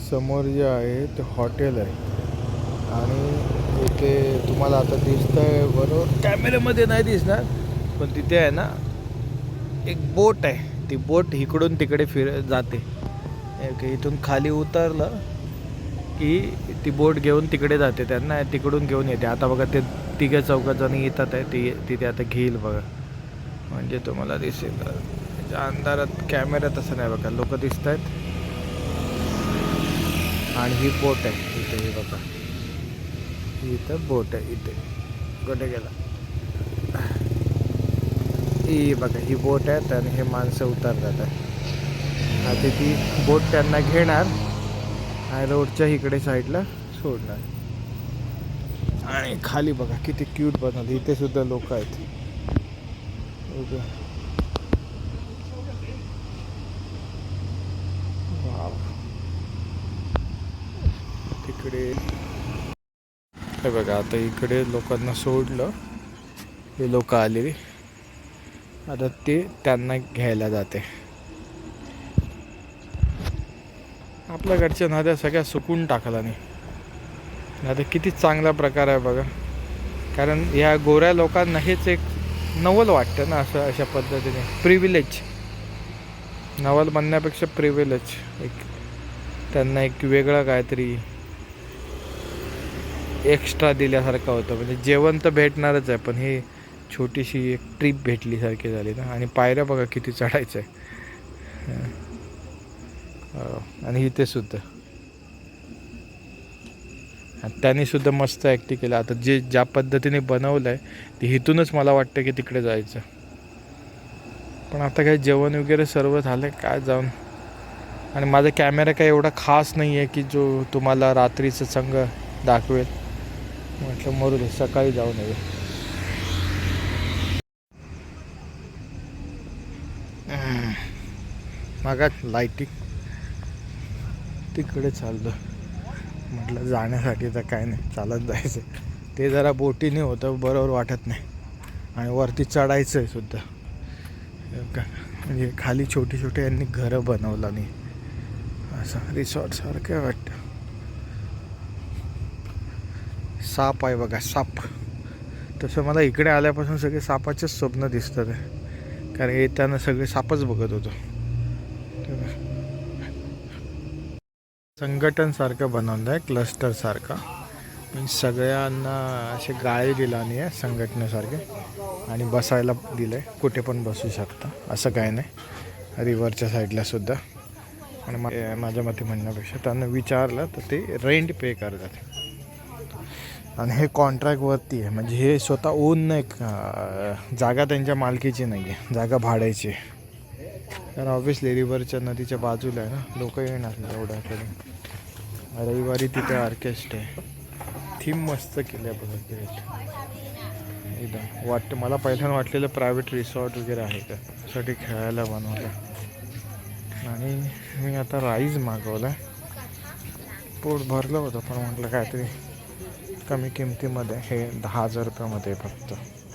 समोर जे आहे ते हॉटेल आहे. आणि इथे तुम्हाला आता दिसतंय बरोबर कॅमेऱ्यामध्ये नाही दिसणार पण तिथे आहे ना एक बोट आहे. ती बोट इकडून तिकडे फिर जाते. इथून खाली उतरलं की ती बोट घेऊन तिकडे जाते. त्यांना तिकडून घेऊन येते. आता बघा ते तिघं चौघं जण येतात आहे ती तिथे आता घेईल बघा. म्हणजे तुम्हाला दिसेल. म्हणजे अंधारात कॅमेरा तसं नाही बघा. लोक दिसत आहेत आणि ही बोट आहे इथे ही बघा. इथं बोट आहे इथे. कुठे गेला? ही बघा ही बोट आहे आणि हे माणसं उतरतात. आता ती बोट त्यांना घेणार आणि रोडच्या इकडे साईडला सोडणार. आणि खाली बघा किती क्यूट बनवलं. इथे सुद्धा लोक आहेत. ओके तिकडे. हे बघा आता इकडे लोकांना सोडलं. हे लोक आलेली. आता ते त्यांना घ्यायला जाते. आपल्याकडच्या नद्या सगळ्या सुकून टाकला नाही. आता किती चांगला प्रकार आहे बघा. कारण या गोऱ्या लोकांना हेच एक नवल वाटतं ना असं अशा पद्धतीने. प्रिव्हिलेज नवल म्हणण्यापेक्षा प्रिव्हिलेज एक त्यांना एक वेगळं काहीतरी एक्स्ट्रा दिल्यासारखं होतं. म्हणजे जेवण तर भेटणारच आहे पण हे छोटीशी एक ट्रीप भेटलीसारखी झाली ना. आणि पायऱ्या बघा किती चढायचं आहे हो. आणि इथे सुद्धा. त्यांनी सुद्धा मस्त ॲक्टिंग केलं. आता जे ज्या पद्धतीने बनवलं आहे ते इथूनच मला वाटतं की तिकडे जायचं. पण आता काय जेवण वगैरे सर्व झालं काय जाऊन. आणि माझा कॅमेरा काही एवढा खास नाही आहे की जो तुम्हाला रात्रीचं संग दाखवेल. म्हटलं मरू दे सकाळी जाऊन येऊ मागात लाईटिंग तिकडे चाललं. म्हटलं जाण्यासाठी तर काय नाही चालत जायचं ते जरा बोटीने होतं बरोबर वाटत नाही. आणि वरती चढायचं आहे सुद्धा. म्हणजे खाली छोटी छोटी यांनी घरं बनवलं नाही असं रिसॉर्टसारखं वाटतं. साप आहे बघा साप. तसं मला इकडे आल्यापासून सगळे सापाचेच स्वप्न दिसतात. आहे कारण येताना सगळे सापच बघत होतो. संघटनसारखं बनवलं आहे क्लस्टरसारखं. मी सगळ्यांना असे गाळे दिला नाही आहे संघटनेसारखे. आणि बसायला दिलं आहे कुठे पण बसू शकता. असं काय नाही. रिव्हरच्या साईडला सुद्धा. आणि माझ्या मते म्हणण्यापेक्षा त्यांना विचारलं तर ते रेंट पे करतात. आणि हे कॉन्ट्रॅक्टवरती आहे. म्हणजे हे स्वतः ओन नाही जागा त्यांच्या मालकीची नाही आहे जागा भाड्याची आहे. कारण ऑब्विसली रिव्हरच्या नदीच्या बाजूला आहे ना लोक येणार नाही एवढ्याकडे रविवारी तिथे ऑर्केस्ट्रा आहे. थीम मस्त केली आहे बघा ग्रेट एकदम. वाटतं मला पहिल्यांदा वाटलेलं प्रायव्हेट रिसॉर्ट वगैरे आहे का? त्यासाठी खेळायला बनवलं. आणि मी आता राईस मागवला पोट भरलं होतं पण म्हटलं काहीतरी कमी किमतीमध्ये हे दहा हजार रुपयामध्ये फक्त.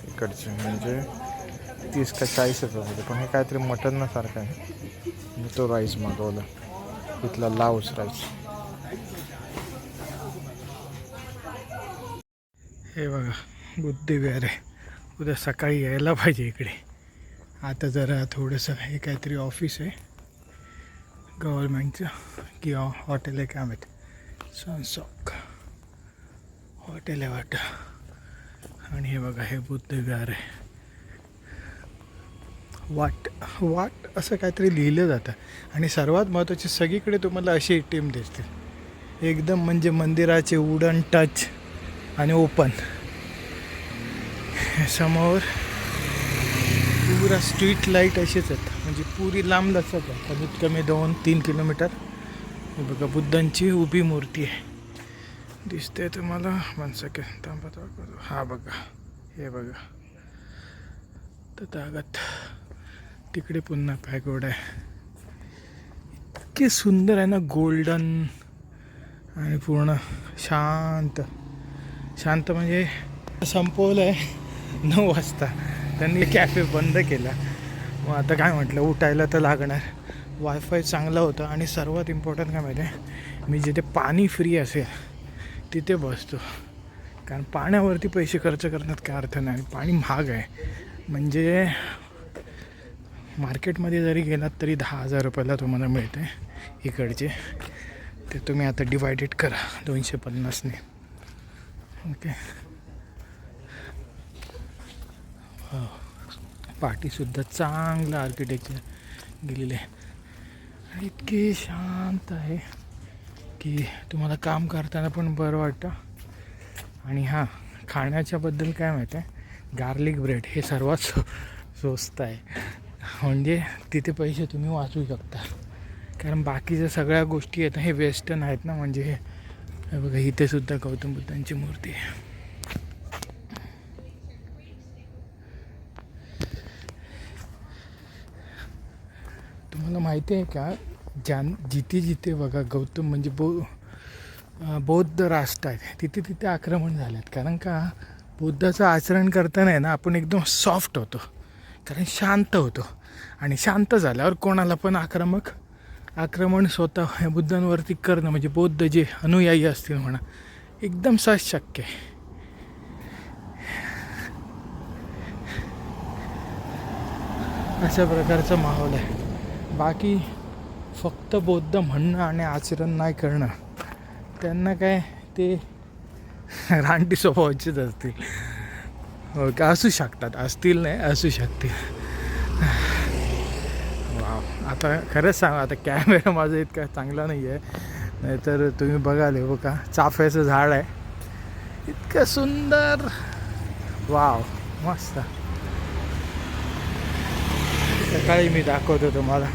इकडचे म्हणजे तीस का चाळीस रुपयामध्ये. पण हे काहीतरी मटनसारखं आहे. मी तो राईस मागवला. इथला लाऊस राईस हे बघा बुद्धिविहार आहे. उद्या सकाळी यायला पाहिजे इकडे. आता जरा थोडंसं हे काहीतरी ऑफिस आहे. गव्हर्मेंटचं किंवा हॉटेल आहे काय माहीत सनसॉक हॉटेल आहे वाटतं. आणि हे बघा हे बुद्धविहार आहे. वाट वाट असं काहीतरी लिहिलं जातं. आणि सर्वात महत्त्वाची सगळीकडे तुम्हाला अशी टीम दिसते. एकदम म्हणजे मंदिराचे उडन टच आणि ओपन समोर पुरा स्ट्रीट लाइट अशीच आहेत. म्हणजे पुरी लांब लचक आहे. कमीत कमी दोन तीन किलोमीटर. हे बघा बुद्धांची उभी मूर्ती आहे. दिसते तुम्हाला? वन सेकंड थांबा थांबा. हा बघा. हे बघा. तर तागत तिकडे पुन्हा पॅगोड आहे? इतके सुंदर आहे ना गोल्डन आणि पूर्ण शांत. शांत म्हणजे संपवलं आहे नऊ वाजता. त्यांनी कॅफे बंद केला. मग आता काय म्हटलं उठायला तर लागणार. वायफाय चांगलं होतं आणि सर्वात इम्पॉर्टंट काय माहिती आहे? मी जिथे पाणी फ्री असेल तिथे बसतो. कारण पाण्यावरती पैसे खर्च करण्यात काय अर्थ नाही पाणी महाग आहे. म्हणजे मार्केटमध्ये जरी गेलात तरी दहा हजार रुपयाला तुम्हाला मिळते इकडचे. ते तुम्ही आता डिवायडेड करा दोनशे पन्नासने. ओके. हो. पाठीसुद्धा चांगलं आर्किटेक्चर गेलेलं आहे. आणि इतके शांत आहे. की तुम्हाला काम करताना पण बरं वाटतं. आणि हां खाण्याच्याबद्दल काय माहीत आहे? गार्लिक ब्रेड हे सर्वात सो स्वस्त आहे. म्हणजे तिथे पैसे तुम्ही वाचू शकता. कारण बाकीच्या सगळ्या गोष्टी आहेत हे वेस्टर्न आहेत ना म्हणजे हे बघा इथेसुद्धा गौतम बुद्धांची मूर्ती आहे. तुम्हाला माहिती आहे का ज्या जिथे जिथे बघा गौतम म्हणजे बौ बौद्ध राष्ट्र आहेत. तिथे तिथे आक्रमण झाले आहेत कारण का? बुद्धाचं आचरण करताना आहे ना आपण एकदम सॉफ्ट होतो. कारण शांत होतो. आणि शांत झाल्यावर कोणाला पण आक्रमक आक्रमण स्वतः बुद्धांवरती करणं म्हणजे बौद्ध जे अनुयायी असतील म्हणा एकदम सहज शक्य आहे. अशा प्रकारचा माहोल आहे. बाकी फक्त बौद्ध म्हणणं आणि आचरण नाही करणं. त्यांना काय ते रानटी स्वभावाचेच असतील. हो का? असू शकतात. असतील नाही असू शकतील. वाव. आता खरंच सांगा आता कॅमेरा माझा इतका चांगला नाही आहे. नाहीतर तुम्ही बघाल हे बघा. चाफ्याचं झाड आहे. इतकं सुंदर. वाव. मस्त. सकाळी मी दाखवतो तुम्हाला.